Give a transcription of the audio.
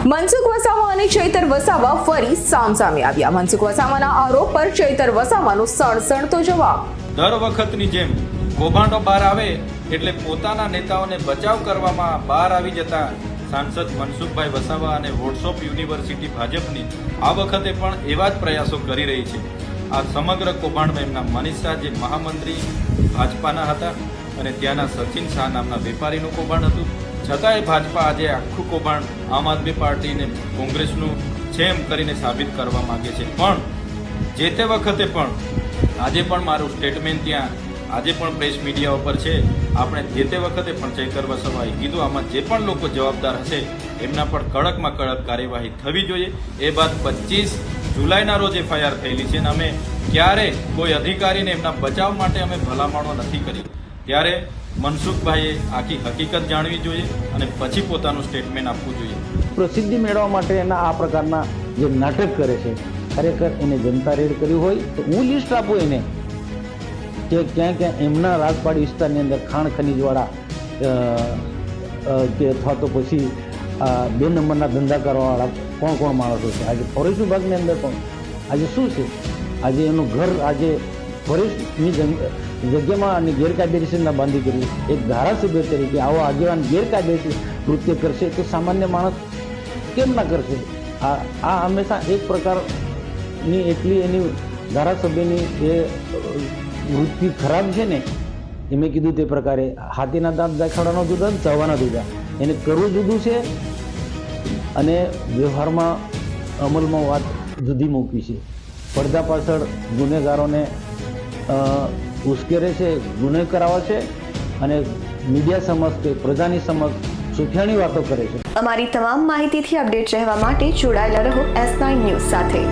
મનસુખ વસાવા અને ચૈતર વસાવા ફરી સામસામે આવ્યા. મનસુખ વસાવાના આરોપ પર ચૈતર વસાવાનો સણસણતો જવાબ. દર વખતની જેમ કૌભાંડો બહાર આવે એટલે પોતાના નેતાઓને બચાવ કરવામાં બહાર આવી જતા સાંસદ મનસુખભાઈ વસાવા અને વોટ્સઅપ યુનિવર્સિટી ભાજપની આ વખતે પણ એવા જ પ્રયાસો કરી રહી છે. આ સમગ્ર કૌભાંડમાં એમના મનીષ જે મહામંત્રી ભાજપાના હતા અને ત્યાંના સચિન શાહ નામના વેપારીનું કૌભાંડ હતું છતાંય ભાજપા આજે આખું કૌભાંડ આમ આદમી પાર્ટીને કોંગ્રેસનું છે એમ કરીને સાબિત કરવા માંગે છે. પણ જે તે વખતે પણ આજે પણ મારું સ્ટેટમેન્ટ ત્યાં, આજે પણ પ્રેસ મીડિયા ઉપર છે. આપણે જે તે વખતે પણ ચૈતર વસાવાએ કીધું, આમાં જે પણ લોકો જવાબદાર હશે, એમના પર કડકમાં કડક કાર્યવાહી થવી જોઈએ. એ બાદ પચીસ જુલાઈના રોજ એફઆઈઆર થયેલી છે અને અમે ક્યારે કોઈ અધિકારીને એમના બચાવ માટે અમે ભલામણો નથી કરી. ત્યારે મનસુખભાઈએ આખી હકીકત જાણવી જોઈએ અને પછી પોતાનું સ્ટેટમેન્ટ આપવું જોઈએ. પ્રસિદ્ધિ મેળવવા માટે એના આ પ્રકારના જે નાટક કરે છે, ખરેખર એને જનતા રેડ કર્યું હોય તો હું લિસ્ટ આપું એને કે ક્યાં ક્યાં એમના રાજપાડી વિસ્તારની અંદર ખાણ ખનીજવાળા કે અથવા તો પછી બે નંબરના ધંધા કરવાવાળા કોણ કોણ માણસો છે? આજે ફોરેસ્ટ વિભાગની અંદર પણ આજે શું છે? આજે એનું ઘર, આજે ફોરેસ્ટની જગ્યામાં અને ગેરકાયદેસરના બાંધી કરી. એક ધારાસભ્ય તરીકે આવો આગેવાન ગેરકાયદેસર કૃત્ય કરશે તો સામાન્ય માણસ કેમ ના કરશે? આ આ હંમેશા એક પ્રકારની એટલી એની ધારાસભ્યની એ વૃત્તિ ખરાબ છે ને, એ મેં કીધું તે પ્રકારે હાથીના દાંત દેખાડવાનો જુદા ને ચાવવાના જુદા. એને કરવું જુદું છે અને વ્યવહારમાં અમલમાં વાત જુદી મૂકી છે. પડદા પાછળ ગુનેગારોને ઉશ્કેરે છે ગુનો કરાવે છે અને મીડિયા સમક્ષ કે પ્રજાની સમક્ષ સુખ્યાણી વાતો કરે છે. અમારી તમામ માહિતીથી અપડેટ રહેવા માટે જોડાયેલા રહો એસ નાઇન ન્યૂઝ સાથે.